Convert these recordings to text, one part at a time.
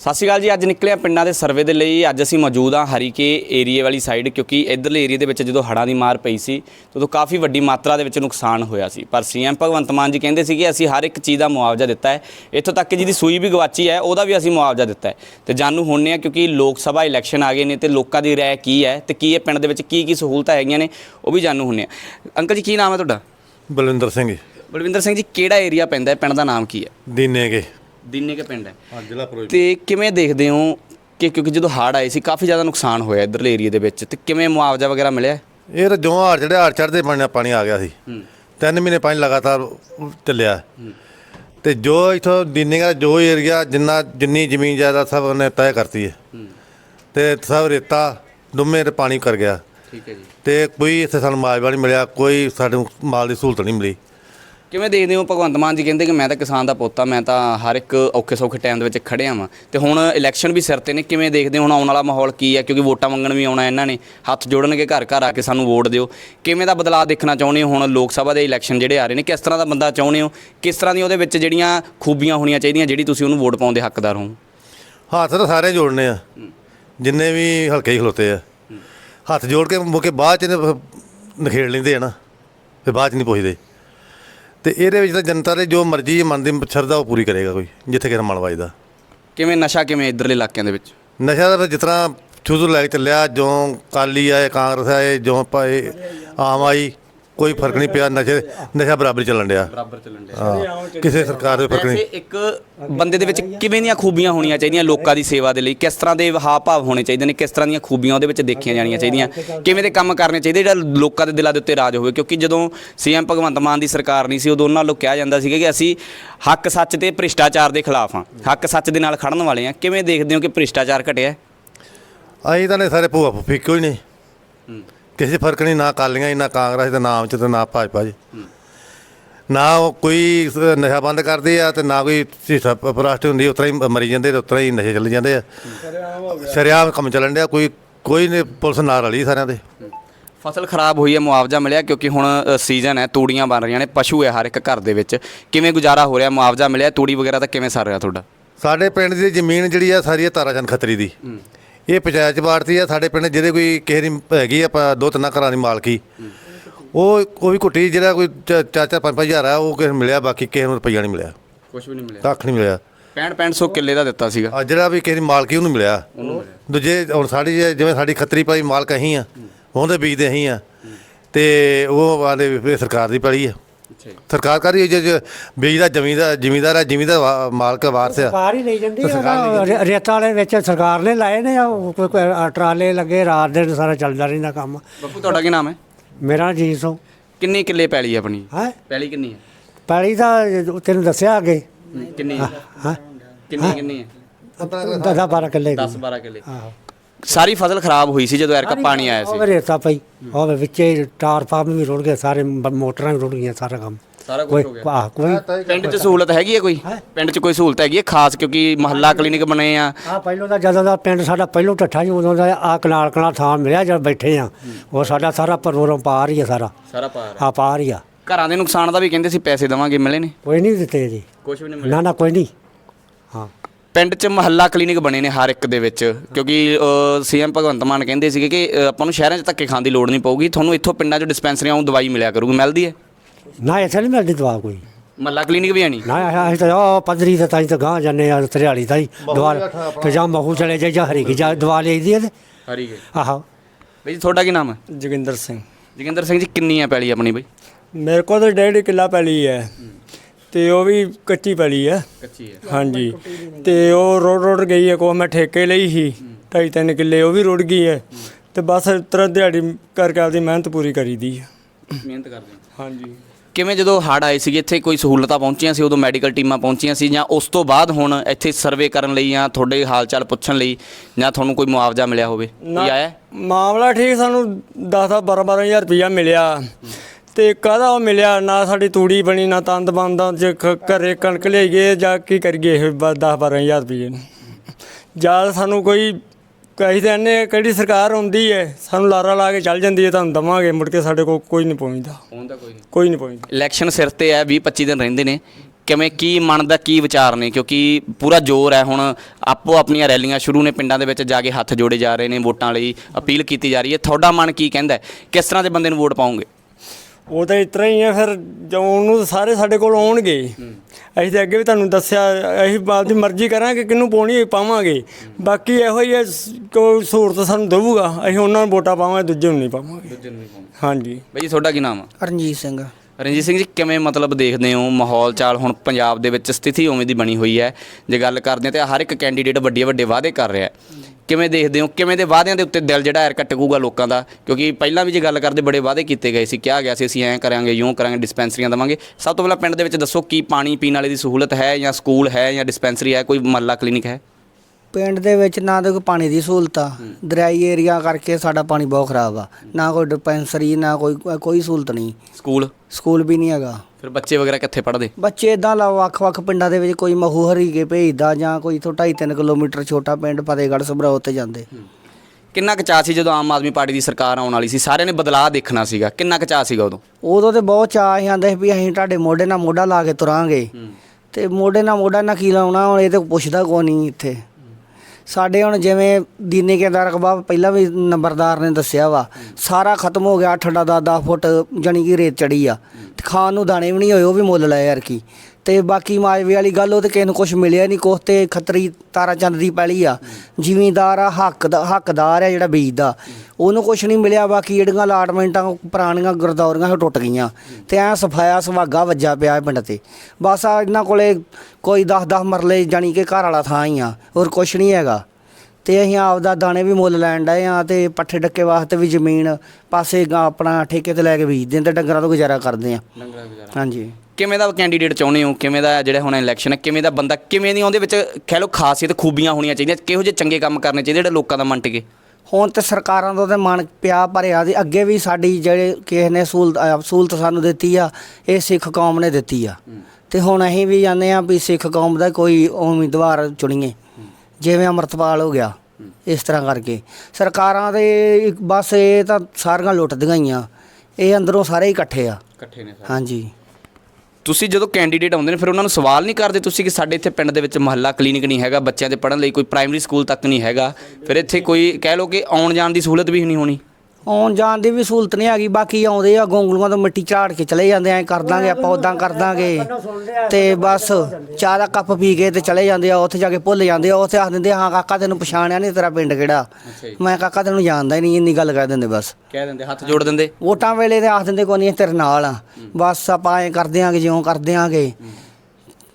ਸਤਿ ਸ਼੍ਰੀ ਅਕਾਲ ਜੀ ਅੱਜ ਨਿਕਲੇ ਆ ਪਿੰਡਾਂ ਦੇ ਸਰਵੇ ਦੇ ਲਈ। ਅੱਜ ਅਸੀਂ ਮੌਜੂਦ ਹਾਂ ਹਰੀਕੇ ਏਰੀਏ ਵਾਲੀ ਸਾਈਡ ਕਿਉਂਕਿ ਇਧਰਲੇ ਏਰੀਏ ਦੇ ਵਿੱਚ ਜਦੋਂ ਹੜ੍ਹਾਂ ਦੀ ਮਾਰ ਪਈ ਸੀ ਉਦੋਂ ਕਾਫੀ ਵੱਡੀ ਮਾਤਰਾ ਦੇ ਵਿੱਚ ਨੁਕਸਾਨ ਹੋਇਆ ਸੀ। ਪਰ ਸੀਐਮ ਭਗਵੰਤ ਮਾਨ ਜੀ ਕਹਿੰਦੇ ਸੀ ਕਿ ਅਸੀਂ ਹਰ ਇੱਕ ਚੀਜ਼ ਦਾ ਮੁਆਵਜ਼ਾ ਦਿੱਤਾ ਹੈ। ਇੱਥੋਂ ਤੱਕ ਕਿ ਜਿਹਦੀ ਸੂਈ ਵੀ ਗਵਾਚੀ ਹੈ ਉਹਦਾ ਵੀ ਅਸੀਂ ਮੁਆਵਜ਼ਾ ਦਿੱਤਾ ਹੈ। ਤੇ ਜਾਣੂ ਹੁੰਨੇ ਆ ਕਿਉਂਕਿ ਲੋਕ ਸਭਾ ਇਲੈਕਸ਼ਨ ਆ ਗਏ ਨੇ ਤੇ ਲੋਕਾਂ ਦੀ ਰਾਏ ਕੀ ਹੈ ਤੇ ਕੀ ਇਹ ਪਿੰਡ ਦੇ ਵਿੱਚ ਕੀ ਕੀ ਸਹੂਲਤਾਂ ਹੈਗੀਆਂ ਨੇ ਉਹ ਵੀ ਜਾਣੂ ਹੁੰਨੇ ਆ ਅੰਕਲ ਜੀ ਕੀ ਨਾਮ ਹੈ ਤੁਹਾਡਾ? ਬਲਵਿੰਦਰ ਸਿੰਘ ਜੀ। ਬਲਵਿੰਦਰ ਸਿੰਘ ਜੀ ਕਿਹੜਾ ਏਰੀਆ ਪੈਂਦਾ ਹੈ? ਪਿੰਡ ਦਾ ਨਾਮ ਕੀ ਹੈ? ਦੀਨੇ ਕੇ ਦਿਨੇ ਕੇ ਪਿੰਡ ਹੈ। ਹਾਂ ਜ਼ਿਲ੍ਹਾ ਫਿਰੋਜ਼ਪੁਰ। ਤੇ ਕਿਵੇਂ ਦੇਖਦੇ ਹੋ ਕਿ ਕਿਉਂਕਿ ਜਦੋਂ ਹੜ੍ਹ ਆਏ ਸੀ ਕਾਫੀ ਜ਼ਿਆਦਾ ਨੁਕਸਾਨ ਹੋਇਆ ਇਧਰਲੇ ਏਰੀਆ ਦੇ ਵਿੱਚ ਤੇ ਕਿਵੇਂ ਮੁਆਵਜ਼ਾ ਵਗੈਰਾ ਮਿਲਿਆ? ਇਹ ਤਾਂ ਜੋ ਹਾਰ ਚੜਿਆ ਹਾਰ ਚੜਦੇ ਪਾਣੀ ਪਾਣੀ ਆ ਗਿਆ ਸੀ। ਤਿੰਨ ਮਹੀਨੇ ਪਾਣੀ ਲਗਾਤਾਰ ਚੱਲਿਆ। ਤੇ ਜੋ ਇਥੋਂ ਦੀਨੇ ਦਾ ਜੋ ਏਰੀਆ ਜਿੰਨਾ ਜਿੰਨੀ ਜ਼ਮੀਨ ਜਾਇਦਾਦ ਸਭ ਉਹਨੇ ਤੈਅ ਕਰਤੀ ਹੈ। ਤੇ ਸਭ ਰੇਤਾ ਡੁੰਮੇ ਤੇ ਪਾਣੀ ਕਰ ਗਿਆ। ਠੀਕ ਹੈ ਜੀ। ਤੇ ਕੋਈ ਇੱਥੇ ਸਾਨੂੰ ਮਾਜਵਾ ਨਹੀਂ ਮਿਲਿਆ ਕੋਈ ਸਾਨੂੰ ਮਾਲ ਦੀ ਸਹੂਲਤ ਨਹੀਂ ਮਿਲੀ। ਕਿਵੇਂ ਦੇਖਦੇ ਹੋ ਭਗਵੰਤ ਮਾਨ ਜੀ ਕਹਿੰਦੇ ਕਿ ਮੈਂ ਤਾਂ ਕਿਸਾਨ ਦਾ ਪੁੱਤ ਆ ਮੈਂ ਤਾਂ ਹਰ ਇੱਕ ਔਖੇ ਸੌਖੇ ਟਾਈਮ ਦੇ ਵਿੱਚ ਖੜਿਆ ਵਾਂ। ਤੇ ਹੁਣ ਇਲੈਕਸ਼ਨ ਵੀ ਸਿਰ ਤੇ ਨੇ, ਕਿਵੇਂ ਦੇਖਦੇ ਹੋ ਹੁਣ ਆਉਣ ਵਾਲਾ ਮਾਹੌਲ ਕੀ ਹੈ? ਕਿਉਂਕਿ ਵੋਟਾਂ ਮੰਗਣ ਵੀ ਆਉਣਾ ਇਹਨਾਂ ਨੇ, ਹੱਥ ਜੋੜਨਗੇ ਘਰ ਘਰ ਆ ਕੇ ਸਾਨੂੰ ਵੋਟ ਦਿਓ। ਕਿਵੇਂ ਦਾ ਬਦਲਾਅ ਦੇਖਣਾ ਚਾਹੁੰਦੇ ਹੋ ਹੁਣ ਲੋਕ ਸਭਾ ਦੇ ਇਲੈਕਸ਼ਨ ਜਿਹੜੇ ਆ ਰਹੇ ਨੇ? ਕਿਸ ਤਰ੍ਹਾਂ ਦਾ ਬੰਦਾ ਚਾਹੁੰਦੇ ਹੋ? ਕਿਸ ਤਰ੍ਹਾਂ ਦੀ ਉਹਦੇ ਵਿੱਚ ਜਿਹੜੀਆਂ ਖੂਬੀਆਂ ਹੋਣੀਆਂ ਚਾਹੀਦੀਆਂ ਜਿਹੜੀ ਤੁਸੀਂ ਉਹਨੂੰ ਵੋਟ ਪਾਉਣ ਦੇ ਹੱਕਦਾਰ ਹੋ? ਹੱਥ ਤਾਂ ਸਾਰੇ ਜੋੜਨੇ ਆ। ਜਿੰਨੇ ਵੀ ਹਲਕੇ ਹੀ ਖਲੋਤੇ ਆ। ਹੱਥ ਜੋੜ ਕੇ ਮੁਕੇ ਬਾਅਦ ਚ ਇਹਨੇ ਫਿਰ ਨਖੇੜ ਲੈਂਦੇ ਆ ਨਾ। ਫਿਰ ਬਾਅਦ ਚ ਨਹੀਂ ਪੁੱਛਦੇ। ਤੇ ਇਹਦੇ ਵਿੱਚ ਤਾਂ ਜਨਤਾ ਦੇ ਜੋ ਮਰਜ਼ੀ ਮੰਨਦੀ ਸ਼ਰਧਾ ਉਹ ਪੂਰੀ ਕਰੇਗਾ ਕੋਈ ਜਿੱਥੇ ਕਿਹੜਾ ਮਨ ਵੱਜਦਾ ਕਿਵੇਂ ਨਸ਼ਾ ਕਿਵੇਂ ਇਧਰਲੇ ਇਲਾਕਿਆਂ ਦੇ ਵਿੱਚ? ਨਸ਼ਾ ਦਾ ਫਿਰ ਜਿਸ ਤਰ੍ਹਾਂ ਸ਼ੁਰੂ ਤੋਂ ਲੈ ਕੇ ਚੱਲਿਆ ਜੋ ਕਾਲੀ ਆਏ ਕਾਂਗਰਸ ਆਏ ਜੋ ਪਾਏ ਆਮ ਆਈ ਕੋਈ ਫ਼ਰਕ ਨਹੀਂ ਪਿਆ ਨਸ਼ੇ ਨਸ਼ਾ ਬਰਾਬਰ ਹੀ ਚੱਲਣ ਡਿਆ। ਬਰਾਬਰ ਚੱਲਣ ਹਾਂ ਕਿਸੇ ਸਰਕਾਰ ਦੇ ਫ਼ਰਕ ਵੈਸੇ ਨਹੀਂ ਇੱਕ ਬੰਦੇ ਦੇ ਵਿੱਚ ਕਿਵੇਂ ਦੀਆਂ ਖੂਬੀਆਂ ਹੋਣੀਆਂ ਚਾਹੀਦੀਆਂ ਲੋਕਾਂ ਦੀ ਸੇਵਾ ਦੇ ਲਈ? ਕਿਸ ਤਰ੍ਹਾਂ ਦੇ ਹਾਵ ਭਾਵ ਹੋਣੇ ਚਾਹੀਦੇ ਨੇ? ਕਿਸ ਤਰ੍ਹਾਂ ਦੀਆਂ ਖੂਬੀਆਂ ਉਹਦੇ ਵਿੱਚ ਦੇਖੀਆਂ ਜਾਣੀਆਂ ਚਾਹੀਦੀਆਂ? ਕਿਵੇਂ ਦੇ ਕੰਮ ਕਰਨੇ ਚਾਹੀਦੇ ਜਿਹੜਾ ਲੋਕਾਂ ਦੇ ਦਿਲਾਂ ਦੇ ਉੱਤੇ ਰਾਜ ਹੋਵੇ? ਕਿਉਂਕਿ ਜਦੋਂ ਸੀਐਮ ਭਗਵੰਤ ਮਾਨ ਦੀ ਸਰਕਾਰ ਨਹੀਂ ਸੀ ਉਦੋਂ ਉਹਨਾਂ ਵੱਲੋਂ ਕਿਹਾ ਜਾਂਦਾ ਸੀਗਾ ਕਿ ਅਸੀਂ ਹੱਕ ਸੱਚ ਤੇ ਭ੍ਰਿਸ਼ਟਾਚਾਰ ਦੇ ਖਿਲਾਫ ਹਾਂ। ਹੱਕ ਸੱਚ ਦੇ ਨਾਲ ਖੜਨ ਵਾਲੇ ਹਾਂ। ਕਿਵੇਂ ਦੇਖਦੇ ਹੋ ਕਿ ਭ੍ਰਿਸ਼ਟਾਚਾਰ ਘਟਿਆ? ਅਸੀਂ ਤਾਂ ਨੇ ਸਾਰੇ ਭੂਆ ਫਿੱਕੋ ਹੀ। ਨੇ ਕਿਸੇ ਫ਼ਰਕ ਨਹੀਂ ਨਾ ਕਾਲੀਆਂ ਨਾ ਕਾਂਗਰਸ ਦੇ ਨਾਮ ਚ ਤੇ ਨਾ ਭਾਜਪਾ ਜੀ। ਨਾ ਉਹ ਕੋਈ ਨਸ਼ਾ ਬੰਦ ਕਰਦੇ ਆ ਤੇ ਨਾ ਕੋਈ ਹਿੱਸਾ ਪਰਾਸਟ ਹੁੰਦੀ ਉਤਰਾ ਹੀ ਮਰੀ ਜਾਂਦੇ ਤੇ ਉਤਰਾ ਹੀ ਨਸ਼ੇ ਚੱਲ ਜਾਂਦੇ ਆ। ਸ਼ਰਿਆਮ ਕੰਮ ਚੱਲਣ ਡਿਆ ਕੋਈ ਕੋਈ ਨੇ ਪੁਲਿਸ ਨਾਲ ਰਲੀ ਸਾਰਿਆਂ ਦੇ। ਫਸਲ ਖਰਾਬ ਹੋਈ ਹੈ ਮੁਆਵਜ਼ਾ ਮਿਲਿਆ ਕਿਉਂਕਿ ਹੁਣ ਸੀਜ਼ਨ ਹੈ ਤੂੜੀਆਂ ਬਣ ਰਹੀਆਂ ਨੇ ਪਸ਼ੂ ਹੈ ਹਰ ਇੱਕ ਘਰ ਦੇ ਵਿੱਚ। ਕਿਵੇਂ ਗੁਜ਼ਾਰਾ ਹੋ ਰਿਹਾ ਮੁਆਵਜ਼ਾ ਮਿਲਿਆ ਤੂੜੀ ਵਗੈਰਾ ਤਾਂ ਕਿਵੇਂ ਸਰ ਰਿਹਾ ਤੁਹਾਡਾ? ਸਾਡੇ ਪਿੰਡ ਦੀ ਜ਼ਮੀਨ ਜਿਹੜੀ ਆ ਸਾਰੀ ਤਾਰਾਚੰਦ ਖੱਤਰੀ ਦੀ। ਇਹ ਪੰਚਾਇਤ ਚ ਬਾੜਤੀ ਆ ਸਾਡੇ ਪਿੰਡ ਜਿਹਦੇ ਕੋਈ ਕਿਸੇ ਦੀ ਹੈਗੀ ਆ ਪ- ਦੋ ਤਿੰਨਾਂ ਘਰਾਂ ਦੀ ਮਾਲਕੀ। ਉਹ ਕੋਈ ਘੁੱਟੀ ਜਿਹੜਾ ਕੋਈ ਚ- ਚਾਰ ਚਾਰ ਪੰਜ ਪੰਜ ਹਜ਼ਾਰ ਆ ਉਹ ਕਿਸੇ ਨੂੰ ਮਿਲਿਆ ਬਾਕੀ ਕਿਸੇ ਨੂੰ ਰੁਪਈਆ ਨਹੀਂ ਮਿਲਿਆ। ਕੁਝ ਵੀ ਨਹੀਂ ਮਿਲਿਆ। ਕੱਖ ਨਹੀਂ ਮਿਲਿਆ। 65 6500 ਕਿੱਲੇ ਦਾ ਦਿੱਤਾ ਸੀਗਾ। ਆ ਜਿਹੜਾ ਵੀ ਕਿਸੇ ਦੀ ਮਾਲਕੀ ਉਹਨੂੰ ਮਿਲਿਆ। ਦੂਜੇ ਹੁਣ ਸਾਡੀ ਜਿਵੇਂ ਸਾਡੀ ਖੱਤਰੀ ਭਾਈ ਮਾਲਕ ਅਸੀਂ ਆ ਉਹਦੇ ਬੀਜਦੇ ਅਸੀਂ ਆ। ਤੇ ਉਹ ਆਦੇ ਵੀ ਸਰਕਾਰ ਦੀ ਪੈਲੀ ਆ। ਜੀ। ਸਰਕਾਰ ਕਰੀ ਜੇ ਜੇ ਬੀਜਦਾ ਜ਼ਮੀਨਦਾਰ ਜ਼ਿਮੀਂਦਾਰ ਆ ਜ਼ਿਮੀਂਦਾਰ ਮਾਲਕ ਵਾਰਸ ਆ। ਸਰਕਾਰ ਹੀ ਲਈ ਜਾਂਦੀ ਹੈ ਰੇ- ਰੇਤਾਂ ਵਾਲੇ ਵਿੱਚ ਸਰਕਾਰ ਨੇ ਲਾਏ ਨੇ ਆ ਉਹ ਕੋਈ- ਕੋਈ ਆ ਟਰਾਲੇ ਲੱਗੇ ਰਾਤ ਦਿਨ ਸਾਰਾ ਚੱਲਦਾ ਰਹਿੰਦਾ ਕੰਮ। ਬੱਪੂ ਤੁਹਾਡਾ ਕੀ ਨਾਮ ਹੈ? ਮੇਰਾ ਜੀਸ ਹੋ ਕਿੰਨੀ ਕਿੱਲੇ ਪੈਲੀ ਹੈ ਆਪਣੀ? ਹੈ? ਪੈਲੀ ਕਿੰਨੀ ਹੈ? ਪੈਲੀ ਦਾ ਤੈਨੂੰ ਦੱਸਿਆ ਅੱਗੇ। ਕਿੰਨੀ ਹੈ? ਹਾਂ ਕਿੰਨੀ ਕਿੰਨੀ ਹੈ? ਦਸ 12 ਕਿੱਲੇ ਦੀ। 10 12 ਕਿੱਲੇ। ਆਹੋ। ਸਾਰੀ ਫਸਲ ਖਰਾਬ ਹੋਈ ਸੀ ਜਦੋਂ ਐਰਕਾ ਪਾਣੀ ਆਇਆ ਉਹ ਸੀ ਰੇਤਾ ਪਈ ਉਹ ਵਿੱਚੇ ਟਾਰ ਫਾਰਮ ਵੀ ਰੁੜ ਗਏ ਸਾਰੇ ਮ- ਮੋਟਰਾਂ ਵੀ ਰੁੜ ਗਈਆਂ ਸਾਰਾ ਕੰਮ। ਸਾਰਾ ਕੁਝ ਹੋ ਗਿਆ। ਆਹ ਕੋਈ ਪਿੰਡ 'ਚ ਸਹੂਲਤ ਹੈਗੀ ਹੈ ਕੋਈ? ਪਿੰਡ 'ਚ ਕੋਈ ਸਹੂਲਤ ਹੈਗੀ ਹੈ ਖਾਸ ਕਿਉਂਕਿ ਮਹੱਲਾ ਕਲੀਨਿਕ ਬਣੇ ਆ। ਆ ਪਹਿਲੋਂ ਦਾ ਜਦੋਂ ਦਾ ਪਿੰਡ ਸਾਡਾ ਪਹਿਲੋਂ ਠੱਠਾ ਜੀ ਉਦੋਂ ਦਾ ਆ ਕਨਾਲ ਕਨਾਲ ਥਾਂ ਮਿਲਿਆ ਜਦ ਬੈਠੇ ਆ। ਉਹ ਸਾਡਾ ਸਾਰਾ ਪ੍ਰੋਗਰਾਮ ਪਾਰ ਹੀ ਆ ਸਾਰਾ। ਸਾਰਾ ਪਾਰ ਆ। ਪਾਰ ਹੀ ਆ। ਘਰਾਂ ਦੇ ਨੁਕਸਾਨ ਦਾ ਵੀ ਕਹਿੰਦੇ ਸੀ ਪੈਸੇ ਦੇਵਾਂਗੇ ਮਿਲੇ ਨੇ? ਕੋਈ ਨਹੀਂ ਦਿੱਤੇ ਜੀ। ਕੁਝ ਵੀ ਨਹੀਂ ਨਾ ਨਾ ਕੋਈ ਨਹੀਂ। ਹਾਂ। ਪਿੰਡ 'ਚ ਮਹੱਲਾ ਕਲੀਨਿਕ ਬਣੇ ਨੇ ਹਰ ਇੱਕ ਦੇ ਵਿੱਚ ਕਿਉਂਕਿ ਸੀਐਮ ਭਗਵੰਤ ਮਾਨ ਕਹਿੰਦੇ ਸੀਗੇ ਕਿ ਅ, ਆਪਾਂ ਨੂੰ ਸ਼ਹਿਰਾਂ 'ਚ ਧੱਕੇ ਖਾਣ ਦੀ ਲੋੜ ਨਹੀਂ ਪਊਗੀ ਤੁਹਾਨੂੰ ਇੱਥੋਂ ਪਿੰਡਾਂ 'ਚ ਡਿਸਪੈਂਸਰੀਆਂ ਨੂੰ ਦਵਾਈ ਮਿਲਿਆ ਕਰੂਗੀ ਮਿਲਦੀ ਹੈ? ਨਾ ਇੱਥੇ ਨਹੀਂ ਮਿਲਦੀ ਦਵਾ ਕੋਈ। ਮਹੱਲਾ ਕਲੀਨਿਕ ਵੀ ਹੈ ਨਹੀਂ? ਨਾ ਅਸੀਂ- ਅਸੀਂ ਤਾਂ ਉਹ ਪੱਧਰੀ ਤੇ ਤਾਈ ਤਾਂ ਗਾਂ ਜਾਂਦੇ ਆ ਤਰਿਆਲੀ ਤਾਈ ਦਵਾ ਤੇ ਜਾਂ ਮਹੂ ਚਲੇ ਜਾਈ ਜਾਂ ਹਰੀਕੀ ਜਾ ਦਵਾ ਲਈਦੀ ਹੈ ਤੇ। ਹਰੀ ਗਏ ਆਹੋ। ਬਈ ਜੀ ਤੁਹਾਡਾ ਕੀ ਨਾਮ ਹੈ? ਜੋਗਿੰਦਰ ਸਿੰਘ। ਜੋਗਿੰਦਰ ਸਿੰਘ ਜੀ ਕਿੰਨੀ ਹੈ ਪੈਲੀ ਆਪਣੀ ਬਈ? ਮੇਰੇ ਕੋਲ ਤਾਂ ਡੇਢ ਕਿੱਲਾ ਪੈਲੀ ਹੈ। ਤੇ ਉਹ ਵੀ ਕੱਚੀ ਪੈਲੀ ਹੈ ਕੱਚੀ ਹੈ ਹਾਂਜੀ। ਤੇ ਉਹ ਰੋੜ ਰੋੜ ਗਈ ਹੈ ਕੋ ਮੈਂ ਠੇਕੇ ਲਈ ਸੀ ਢਾਈ ਤਿੰਨ ਕਿੱਲੇ ਉਹ ਵੀ ਰੁੜ ਗਈ ਹੈ ਤੇ ਬਸ ਤਰ੍ਹਾਂ ਦਿਹਾੜੀ ਕਰਕੇ ਆਪਦੀ ਮਿਹਨਤ ਪੂਰੀ ਕਰੀਦੀ ਹੈ ਮਿਹਨਤ ਕਰਦੇ ਹੋ ਹਾਂਜੀ। ਕਿਵੇਂ ਜਦੋਂ ਹੜ੍ਹ ਆਏ ਸੀਗੇ ਇੱਥੇ ਕੋਈ ਸਹੂਲਤਾਂ ਪਹੁੰਚੀਆਂ ਸੀ ਉਦੋਂ ਮੈਡੀਕਲ ਟੀਮਾਂ ਪਹੁੰਚੀਆਂ ਸੀ ਜਾਂ ਉਸ ਤੋਂ ਬਾਅਦ ਹੁਣ ਇੱਥੇ ਸਰਵੇ ਕਰਨ ਲਈ ਜਾਂ ਤੁਹਾਡੇ ਹਾਲ ਚਾਲ ਪੁੱਛਣ ਲਈ ਜਾਂ ਤੁਹਾਨੂੰ ਕੋਈ ਮੁਆਵਜ਼ਾ ਮਿਲਿਆ ਹੋਵੇ? ਕੋਈ ਆਇਆ? ਮਾਮਲਾ ਠੀਕ ਸਾਨੂੰ 10 12 12000 ਰੁਪਇਆ ਮਿਲਿਆ। ਤੇ ਕਾਹਦਾ ਉਹ ਮਿਲਿਆ? ਨਾ ਸਾਡੀ ਤੂੜੀ ਬਣੀ ਨਾ ਤੰਦ ਬੰਦਾਂ ਚ ਖ- ਘਰੇ ਕਣਕ ਲਿਆਈਏ ਜਾਂ ਕੀ ਕਰੀਏ? ਇਹ 10 12000 ਰੁਪਏ ਨੂੰ। ਜਾਂ ਸਾਨੂੰ ਕੋਈ ਕਹੀ ਇਹਨੇ ਕਿਹੜੀ ਸਰਕਾਰ ਹੁੰਦੀ ਹੈ ਸਾਨੂੰ ਲਾਰਾ ਲਾ ਕੇ ਚੱਲ ਜਾਂਦੀ ਹੈ ਤੁਹਾਨੂੰ ਦਵਾਂਗੇ ਮੁੜ ਕੇ ਸਾਡੇ ਕੋਲ ਕੋਈ ਨਹੀਂ ਪਹੁੰਚਦਾ। ਕੋਈ ਨਹੀਂ। ਕੋਈ ਨਹੀਂ ਪਹੁੰਚਦਾ। ਇਲੈਕਸ਼ਨ ਸਿਰ ਤੇ ਹੈ 20 25 ਦਿਨ ਰਹਿੰਦੇ ਨੇ। ਕਿਵੇਂ ਕੀ ਮਨ ਦਾ ਕੀ ਵਿਚਾਰ ਨੇ? ਕਿਉਂਕਿ ਪੂਰਾ ਜ਼ੋਰ ਹੈ ਹੁਣ ਆਪੋ ਆਪਣੀਆਂ ਰੈਲੀਆਂ ਸ਼ੁਰੂ ਨੇ ਪਿੰਡਾਂ ਦੇ ਵਿੱਚ ਜਾ ਕੇ ਹੱਥ ਜੋੜੇ ਜਾ ਰਹੇ ਨੇ ਵੋਟਾਂ ਲਈ ਅਪੀਲ ਕੀਤੀ ਜਾ ਰਹੀ ਹੈ। ਤੁਹਾਡਾ ਮਨ ਕੀ ਕਹਿੰਦਾ ਹੈ? ਕਿਸ ਤਰ੍ਹਾਂ ਦੇ ਬੰਦੇ ਨੂੰ ਵੋਟ ਪਾਉਂਗੇ ਉਹ ਤਾਂ ਇਸ ਤਰ੍ਹਾਂ ਹੀ ਹੈ ਫਿਰ ਜੋ ਉਹਨੂੰ ਸਾਰੇ ਸਾਡੇ ਕੋਲ ਆਉਣਗੇ। ਅਸੀਂ ਤਾਂ ਅੱਗੇ ਵੀ ਤੁਹਾਨੂੰ ਦੱਸਿਆ ਅਸੀਂ ਆਪਦੀ ਮਰਜ਼ੀ ਕਰਾਂਗੇ ਕਿਹਨੂੰ ਪਾਉਣੀ ਪਾਵਾਂਗੇ। ਬਾਕੀ ਇਹੋ ਹੀ ਹੈ ਕੋਈ ਸਹੂਲਤ ਸਾਨੂੰ ਦੇਊਗਾ ਅਸੀਂ ਉਹਨਾਂ ਨੂੰ ਵੋਟਾਂ ਪਾਵਾਂਗੇ ਦੂਜੇ ਨੂੰ ਨਹੀਂ ਪਾਵਾਂਗੇ। ਹਾਂਜੀ। ਬਾਈ ਜੀ ਤੁਹਾਡਾ ਕੀ ਨਾਮ ਆ? ਰਣਜੀਤ ਸਿੰਘ। ਰਣਜੀਤ ਸਿੰਘ ਜੀ ਕਿਵੇਂ ਮਤਲਬ ਦੇਖਦੇ ਹੋ ਮਾਹੌਲ ਚਾਲ ਹੁਣ ਪੰਜਾਬ ਦੇ ਵਿੱਚ? ਸਥਿਤੀ ਉਵੇਂ ਦੀ ਬਣੀ ਹੋਈ ਹੈ। ਜੇ ਗੱਲ ਕਰਦੇ ਹਾਂ ਤੇ ਹਰ ਇੱਕ ਕੈਂਡੀਡੇਟ ਵੱਡੇ ਵੱਡੇ ਵਾਅਦੇ ਕਰ ਰਿਹਾ ਹੈ। ਕਿਵੇਂ ਦੇਖਦੇ ਹੋ? ਕਿਵੇਂ ਦੇ ਵਾਅਦਿਆਂ ਦੇ ਉੱਤੇ ਦਿਲ ਜਿਹੜਾ ਹੈ ਟਕੂਗਾ ਲੋਕਾਂ ਦਾ? ਕਿਉਂਕਿ ਪਹਿਲਾਂ ਵੀ ਜੇ ਗੱਲ ਕਰਦੇ, ਬੜੇ ਵਾਅਦੇ ਕੀਤੇ ਗਏ ਸੀ। ਕਿਹਾ ਗਿਆ ਸੀ, ਅਸੀਂ ਐਂ ਕਰਾਂਗੇ, ਯੂੰ ਕਰਾਂਗੇ, ਡਿਸਪੈਂਸਰੀਆਂ ਦੇਵਾਂਗੇ। ਸਭ ਤੋਂ ਪਹਿਲਾਂ ਪਿੰਡ ਦੇ ਵਿੱਚ ਦੱਸੋ, ਕੀ ਪਾਣੀ ਪੀਣ ਵਾਲੇ ਦੀ ਸਹੂਲਤ ਹੈ ਜਾਂ ਸਕੂਲ ਹੈ ਜਾਂ ਡਿਸਪੈਂਸਰੀ ਹੈ? ਕੋਈ ਮਹੱਲਾ ਕਲੀਨਿਕ ਹੈ? ਪਿੰਡ ਦੇ ਵਿੱਚ ਨਾ ਤਾਂ ਕੋਈ ਪਾਣੀ ਦੀ ਸਹੂਲਤ ਆ। ਦਰਿਆਈ ਏਰੀਆ ਕਰਕੇ ਸਾਡਾ ਪਾਣੀ ਬਹੁਤ ਖਰਾਬ ਆ। ਨਾ ਕੋਈ ਡਿਸਪੈਂਸਰੀ ਨਾ ਕੋਈ ਕੋਈ ਸਹੂਲਤ ਨਹੀਂ। ਸਕੂਲ? ਸਕੂਲ ਵੀ ਨਹੀਂ ਹੈਗਾ। ਫਿਰ ਬੱਚੇ ਵਗੈਰਾ ਕਿੱਥੇ ਪੜ੍ਹਦੇ? ਬੱਚੇ ਇਦਾਂ ਲਾ ਵੱਖ-ਵੱਖ ਪਿੰਡਾਂ ਦੇ ਵਿੱਚ ਕੋਈ ਮਹੂ ਹਰੀਕੇ ਭੇਜਦਾ ਜਾਂ ਕੋਈ ਇੱਥੋਂ 2.5-3 ਕਿਲੋਮੀਟਰ ਛੋਟਾ ਪਿੰਡ ਫਤਿਹਗੜ੍ਹ ਸਭਰਾਉ ਤੇ ਜਾਂਦੇ। ਕਿੰਨਾ ਕੁ ਚਾਅ ਸੀ ਜਦੋਂ ਆਮ ਆਦਮੀ ਪਾਰਟੀ ਦੀ ਸਰਕਾਰ ਆਉਣ ਵਾਲੀ ਸੀ? ਸਾਰਿਆਂ ਨੇ ਬਦਲਾਅ ਦੇਖਣਾ ਸੀਗਾ। ਕਿੰਨਾ ਕੁ ਚਾਅ ਸੀਗਾ ਉਦੋਂ? ਉਦੋਂ ਤੇ ਬਹੁਤ ਚਾਅ ਸੀ ਆਂਦੇ ਸੀ ਵੀ ਅਸੀਂ ਤੁਹਾਡੇ ਮੋਢੇ ਨਾਲ ਮੋਢਾ ਲਾ ਕੇ ਤੁਰਾਂਗੇ। ਤੇ ਮੋਢੇ ਨਾਲ ਮੋਢਾ ਨਾਲ ਕੀ ਲਾਉਣਾ ਹੁਣ ਇਹ ਤੇ ਪੁੱਛਦਾ ਕੋਈ ਨਹੀਂ ਇੱਥੇ। ਸਾਡੇ ਹੁਣ ਜਿਵੇਂ ਦੀਨੇ ਕੇ ਦਾ ਰਕਬਾ ਪਹਿਲਾਂ ਵੀ ਨੰਬਰਦਾਰ ਨੇ ਦੱਸਿਆ ਵਾ, ਸਾਰਾ ਖਤਮ ਹੋ ਗਿਆ 8 10 10 ਫੁੱਟ ਜਣੀ ਕਿ ਰੇਤ ਚੜੀ ਆ। ਤੇ ਖਾਣ ਨੂੰ ਦਾਣੇ ਵੀ ਨਹੀਂ ਹੋਏ, ਉਹ ਵੀ ਮੁੱਲ ਲਏ ਯਾਰ ਕੀ। ਤੇ ਬਾਕੀ ਮਾਜਵੇ ਵਾਲੀ ਗੱਲ ਉਹ ਤੇ ਕਿਸੇ ਨੂੰ ਕੁਝ ਮਿਲਿਆ ਨਹੀਂ ਕੁਛ ਤੇ ਖੱਤਰੀ ਤਾਰਾ ਚੰਦ ਦੀ ਪੈਲੀ ਆ। ਜ਼ਿਮੀਂਦਾਰ ਆ ਹੱਕ ਦਾ ਹੱਕਦਾਰ ਆ ਜਿਹੜਾ ਬੀਜਦਾ ਉਹਨੂੰ ਕੁਝ ਨਹੀਂ ਮਿਲਿਆ ਬਾਕੀ ਜਿਹੜੀਆਂ ਅਲਾਟਮੈਂਟਾਂ ਪੁਰਾਣੀਆਂ ਗੁਰਦੌਰੀਆਂ ਉਹ ਟੁੱਟ ਗਈਆਂ। ਤੇ ਐ ਸਫਾਇਆ ਸੁਹਾਗਾ ਵੱਜਾ ਪਿਆ ਪਿੰਡ ਤੇ। ਬਸ ਆ ਇਹਨਾਂ ਕੋਲੇ ਕੋਈ 10 10 ਮਰਲੇ ਜਾਣੀ ਕਿ ਘਰ ਵਾਲਾ ਥਾਂ ਹੀ ਆ ਹੋਰ ਕੁਝ ਨਹੀਂ ਹੈਗਾ। ਤੇ ਅਸੀਂ ਆਪਦਾ ਦਾਣੇ ਵੀ ਮੁੱਲ ਲੈਣ ਡਏ ਆ ਤੇ ਪੱਠੇ ਡੱਕੇ ਵਾਸਤੇ ਵੀ ਜ਼ਮੀਨ ਪਾਸੇ ਆਪਣਾ ਠੇਕੇ ਤੇ ਲੈ ਕੇ ਬੀਜਦੇ ਆ ਤੇ ਡੰਗਰਾਂ ਤੋਂ ਗੁਜ਼ਾਰਾ ਕਰਦੇ ਆ। ਹਾਂਜੀ। ਕਿਵੇਂ ਦਾ ਕੈਂਡੀਡੇਟ ਚਾਹੁੰਦੇ ਹੋ? ਕਿਵੇਂ ਦਾ ਜਿਹੜਾ ਹੁਣ ਇਲੈਕਸ਼ਨ ਹੈ ਕਿਵੇਂ ਦਾ ਬੰਦਾ ਕਿਵੇਂ ਦੀ ਉਹਦੇ ਵਿੱਚ ਕਹਿ ਲਓ ਖਾਸੀਅਤ ਖੂਬੀਆਂ ਹੋਣੀਆਂ ਚਾਹੀਦੀਆਂ ਕਿਹੋ ਜਿਹੇ ਚੰਗੇ ਕੰਮ ਕਰਨੇ ਚਾਹੀਦੇ ਜਿਹੜੇ ਲੋਕਾਂ ਦਾ ਮਨ ਟਿਕੇ ਹੁਣ ਤੇ ਸਰਕਾਰਾਂ ਦਾ ਤੇ ਮਨ ਪਿਆ ਭਰਿਆ ਦੀ ਅੱਗੇ ਵੀ ਸਾਡੀ ਜਿਹੜੇ ਕਿਸੇ ਨੇ ਸਹੂਲਤ ਸਹੂਲਤ ਸਾਨੂੰ ਦਿੱਤੀ ਆ ਇਹ ਸਿੱਖ ਕੌਮ ਨੇ ਦਿੱਤੀ ਆ। ਤੇ ਹੁਣ ਅਸੀਂ ਵੀ ਜਾਂਦੇ ਆ ਵੀ ਸਿੱਖ ਕੌਮ ਦਾ ਕੋਈ ਉਮੀਦਵਾਰ ਚੁਣੀਏ ਜਿਵੇਂ ਅਮਰਤਪਾਲ ਹੋ ਗਿਆ ਇਸ ਤਰ੍ਹਾਂ ਕਰਕੇ। ਸਰਕਾਰਾਂ ਦੇ ਬਸ ਇਹ ਤਾਂ ਸਾਰੀਆਂ ਲੁੱਟਦੀਆਂ ਹੀ ਆ ਇਹ ਅੰਦਰੋਂ ਸਾਰੇ ਇਕੱਠੇ ਆ। ਇਕੱਠੇ ਨੇ ਹਾਂਜੀ। ਤੁਸੀਂ ਜਦੋਂ ਕੈਂਡੀਡੇਟ ਆਉਂਦੇ ਨੇ, ਫਿਰ ਉਹਨਾਂ ਨੂੰ ਸਵਾਲ ਨਹੀਂ ਕਰਦੇ ਤੁਸੀਂ ਕਿ ਸਾਡੇ ਇੱਥੇ ਪਿੰਡ ਦੇ ਵਿੱਚ ਮਹੱਲਾ ਕਲੀਨਿਕ ਨਹੀਂ ਹੈਗਾ, ਬੱਚਿਆਂ ਦੇ ਪੜ੍ਹਨ ਲਈ ਕੋਈ ਪ੍ਰਾਇਮਰੀ ਸਕੂਲ ਤੱਕ ਨਹੀਂ ਹੈਗਾ। ਫਿਰ ਇੱਥੇ ਕੋਈ ਕਹਿ ਲਓ ਕਿ ਆਉਣ ਜਾਣ ਦੀ ਸਹੂਲਤ ਵੀ ਨਹੀਂ ਹੋਣੀ। ਆਉਣ ਜਾਣ ਦੀ ਵੀ ਸਹੂਲਤ ਨਹੀਂ ਹੈਗੀ ਬਾਕੀ ਆਉਂਦੇ ਆ ਗੋਂਗਲੂਆਂ ਤੋਂ ਮਿੱਟੀ ਝਾੜ ਕੇ ਚਲੇ ਜਾਂਦੇ ਆ ਕਰ ਦਾਂਗੇ ਆਪਾਂ ਉਦਾਂ ਕਰ ਦਾਂਗੇ। ਤੇ ਬਸ ਚਾਹ ਦਾ ਕੱਪ ਪੀ ਕੇ ਤੇ ਚਲੇ ਜਾਂਦੇ ਆ ਉੱਥੇ ਜਾ ਕੇ ਭੁੱਲ ਜਾਂਦੇ ਆ ਉੱਥੇ ਆਖ ਦਿੰਦੇ ਹਾਂ ਕਾਕਾ ਤੈਨੂੰ ਪਛਾਣਿਆ ਨਹੀਂ ਤੇਰਾ ਪਿੰਡ ਕਿਹੜਾ? ਮੈਂ ਕਾਕਾ ਤੈਨੂੰ ਜਾਣਦਾ ਹੀ ਨਹੀਂ ਇੰਨੀ ਗੱਲ ਕਹਿ ਦਿੰਦੇ ਬਸ। ਕਹਿ ਦਿੰਦੇ ਹੱਥ ਜੋੜ ਦਿੰਦੇ? ਵੋਟਾਂ ਵੇਲੇ ਤੇ ਆਖ ਦਿੰਦੇ ਕੋਈ ਨਹੀਂ ਤੇਰੇ ਨਾਲ ਆ। ਬਸ ਆਪਾਂ ਐ ਕਰ ਦਿਆਂਗੇ ਜਿਉਂ ਕਰ ਦਿਆਂਗੇ।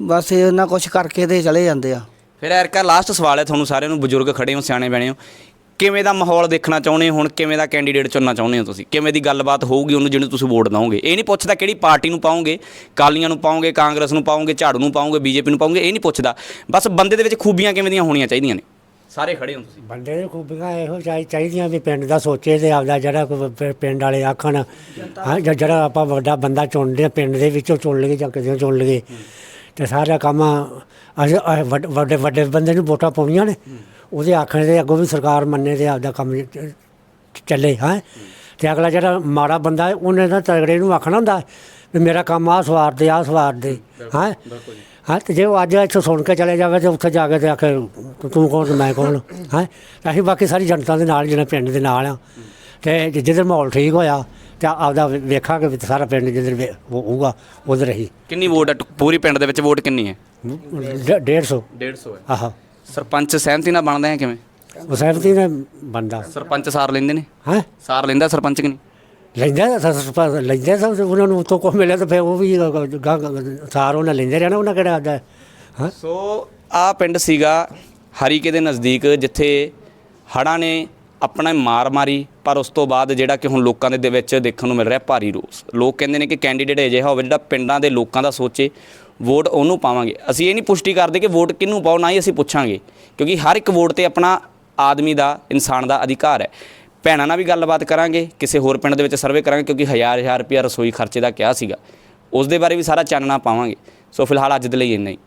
ਬਸ ਇਹ ਉਹਨਾਂ ਕੁਛ ਕਰਕੇ ਤੇ ਚਲੇ ਜਾਂਦੇ ਆ। ਫਿਰ ਐਰਕਾ ਲਾਸਟ ਸਵਾਲ ਹੈ ਤੁਹਾਨੂੰ ਸਾਰਿਆਂ ਨੂੰ ਬਜ਼ੁਰਗ ਖੜੇ ਹੋ ਸਿਆਣੇ ਬਣੇ ਹੋ। ਕਿਵੇਂ ਦਾ ਮਾਹੌਲ ਦੇਖਣਾ ਚਾਹੁੰਦੇ ਹੋ, ਹੁਣ ਕਿਵੇਂ ਦਾ ਕੈਂਡੀਡੇਟ ਚੁਣਨਾ ਚਾਹੁੰਦੇ ਹੋ ਤੁਸੀਂ? ਕਿਵੇਂ ਦੀ ਗੱਲਬਾਤ ਹੋਊਗੀ ਉਹਨੂੰ ਜਿਹਨੂੰ ਤੁਸੀਂ ਵੋਟ ਦਿਓਗੇ? ਇਹ ਨਹੀਂ ਪੁੱਛਦਾ ਕਿਹੜੀ ਪਾਰਟੀ ਨੂੰ ਪਾਉਂਗੇ ਕਾਲੀਆਂ ਨੂੰ ਪਾਓਗੇ, ਕਾਂਗਰਸ ਨੂੰ ਪਾਉਂਗੇ ਝਾੜੂ ਨੂੰ ਪਾਓਗੇ, ਬੀਜੇਪੀ ਨੂੰ ਪਾਉਂਗੇ ਇਹ ਨਹੀਂ ਪੁੱਛਦਾ। ਬਸ ਬੰਦੇ ਦੇ ਵਿੱਚ ਖੂਬੀਆਂ ਕਿਵੇਂ ਦੀਆਂ ਹੋਣੀਆਂ ਚਾਹੀਦੀਆਂ ਨੇ? ਸਾਰੇ ਖੜੇ ਹੋ ਤੁਸੀਂ? ਬੰਦੇ ਦੀ ਖੂਬੀਆਂ ਇਹੋ ਚਾਹੀ ਚਾਹੀਦੀਆਂ ਵੀ ਪਿੰਡ ਦਾ ਸੋਚੇ ਤੇ ਆਪਦਾ ਜਿਹੜਾ ਕੋਈ ਪ- ਪਿੰਡ ਵਾਲੇ ਆਖਣ। ਹਾਂ, ਜਾਂ ਜਿਹੜਾ ਆਪਾਂ ਵੱਡਾ ਬੰਦਾ ਚੁਣਦੇ ਆ, ਪਿੰਡ ਦੇ ਵਿੱਚੋਂ ਚੁਣ ਲਈਏ ਜਾਂ ਕਿਤੇ ਚੁਣ ਲਈਏ। ਤੇ ਸਾਰਾ ਕੰਮ ਅਸੀਂ ਵੱਡ- ਵੱਡੇ ਵੱਡੇ ਬੰਦੇ ਨੂੰ ਵੋਟਾਂ ਪਾਉਣੀਆਂ ਨੇ। ਉਹਦੇ ਆਖਣ ਦੇ ਅੱਗੋਂ ਵੀ ਸਰਕਾਰ ਮੰਨੇ ਤੇ ਆਪਦਾ ਕੰਮ ਚ- ਚੱਲੇ ਹਾਂ। ਤੇ ਅਗਲਾ ਜਿਹੜਾ ਮਾੜਾ ਬੰਦਾ ਹੈ ਉਹਨੇ ਤਾਂ ਤਗੜੇ ਨੂੰ ਆਖਣਾ ਹੁੰਦਾ ਵੀ ਮੇਰਾ ਕੰਮ ਆਹ ਸਵਾਰ ਦੇ ਆਹ ਸਵਾਰ ਦੇ ਹਾਂ। ਹਾਂ ਤੇ ਜੇ ਉਹ ਅੱਜ ਇੱਥੋਂ ਸੁਣ ਕੇ ਚਲੇ ਜਾਵੇ ਤੇ ਉੱਥੇ ਜਾ ਕੇ ਤੇ ਆਖੇ ਤੂੰ ਕੌਣ ਤੇ ਮੈਂ ਕੌਣ? ਹਾਂ। ਅਸੀਂ ਬਾਕੀ ਸਾਰੀ ਜਨਤਾ ਦੇ ਨਾਲ ਜਿਹੜਾ ਪਿੰਡ ਦੇ ਨਾਲ ਆ। ਤੇ ਜਿ- ਜਿੱਧਰ ਮਾਹੌਲ ਠੀਕ ਹੋਇਆ ਤੇ ਆਪਦਾ ਵੇ- ਵੇਖਾਂਗੇ ਵੀ ਸਾਰਾ ਪਿੰਡ ਉਹ ਹੋਊਗਾ ਉਧਰ ਹੀ। ਕਿੰਨੀ ਵੋਟ ਹੈ? ਪੂਰੀ ਪਿੰਡ ਦੇ ਵਿੱਚ ਵੋਟ ਕਿੰਨੀ ਹੈ? 150 150 ਹੈ। ਆਹੋ। ਸਰਪੰਚ ਸਹਿਮਤੀ ਨਾਲ ਬਣਦਾ ਹੈ ਕਿਵੇਂ? ਉਹ ਸਹਿਮਤੀ ਨੇ ਬੰਦਾ ਸਰਪੰਚ ਸਾਰ ਲੈਂਦੇ ਨੇ? ਹਾਂ? ਸਾਰ ਲੈਂਦਾ ਸਰਪੰਚ ਕਿ ਨਹੀਂ? ਲੈਂਦਾ ਤਾਂ ਸ- ਸ- ਲੈਂਦਾ ਤਾਂ ਉਹਨਾਂ ਨੂੰ ਉਤੋਂ ਕੋ ਮਿਲਿਆ ਤਾਂ ਫਿਰ ਉਹ ਵੀ ਗਾਂ ਸਾਰ ਉਹਨਾਂ ਲੈਂਦੇ ਰਹਿਣਾ ਉਹਨਾਂ ਕਿਹੜਾ ਆਦਾ। ਹਾਂ? ਸੋ ਆ ਪਿੰਡ ਸੀਗਾ ਹਰੀਕੇ ਦੇ ਨਜ਼ਦੀਕ ਜਿੱਥੇ ਹੜ੍ਹਾਂ ਨੇ ਆਪਣਾ ਮਾਰ ਮਾਰੀ ਪਰ ਉਸ ਤੋਂ ਬਾਅਦ ਜਿਹੜਾ ਕਿ ਹੁਣ ਲੋਕਾਂ ਦੇ ਦੇ ਵਿੱਚ ਦੇਖਣ ਨੂੰ ਮਿਲ ਰਿਹਾ ਭਾਰੀ ਰੋਸ। ਲੋਕ ਕਹਿੰਦੇ ਨੇ ਕਿ ਕੈਂਡੀਡੇਟ ਅਜਿਹਾ ਹੋਵੇ ਜਿਹੜਾ ਪਿੰਡਾਂ ਦੇ ਲੋਕਾਂ ਦਾ ਸੋਚੇ। ਵੋਟ ਉਹਨੂੰ ਪਾਵਾਂਗੇ। ਅਸੀਂ ਇਹ ਨਹੀਂ ਪੁਸ਼ਟੀ ਕਰਦੇ ਕਿ ਵੋਟ ਕਿਹਨੂੰ ਪਾਓ, ਨਾ ਹੀ ਅਸੀਂ ਪੁੱਛਾਂਗੇ। ਕਿਉਂਕਿ ਹਰ ਇੱਕ ਵੋਟ ਤੇ ਆਪਣਾ ਆਦਮੀ ਦਾ, ਇਨਸਾਨ ਦਾ ਅਧਿਕਾਰ ਹੈ। ਭੈਣਾਂ ਨਾਲ ਵੀ ਗੱਲਬਾਤ ਕਰਾਂਗੇ, ਕਿਸੇ ਹੋਰ ਪਿੰਡ ਦੇ ਵਿੱਚ ਸਰਵੇ ਕਰਾਂਗੇ, ਕਿਉਂਕਿ ਹਜ਼ਾਰ ਹਜ਼ਾਰ ਰੁਪਇਆ ਰਸੋਈ ਖਰਚੇ ਦਾ ਕਿਹਾ ਸੀਗਾ। ਉਸ ਦੇ ਬਾਰੇ ਵੀ ਸਾਰਾ ਚਾਨਣਾ ਪਾਵਾਂਗੇ। ਸੋ ਫਿਲਹਾਲ ਅੱਜ ਦੇ ਲਈ ਇੰਨਾ ਹੀ।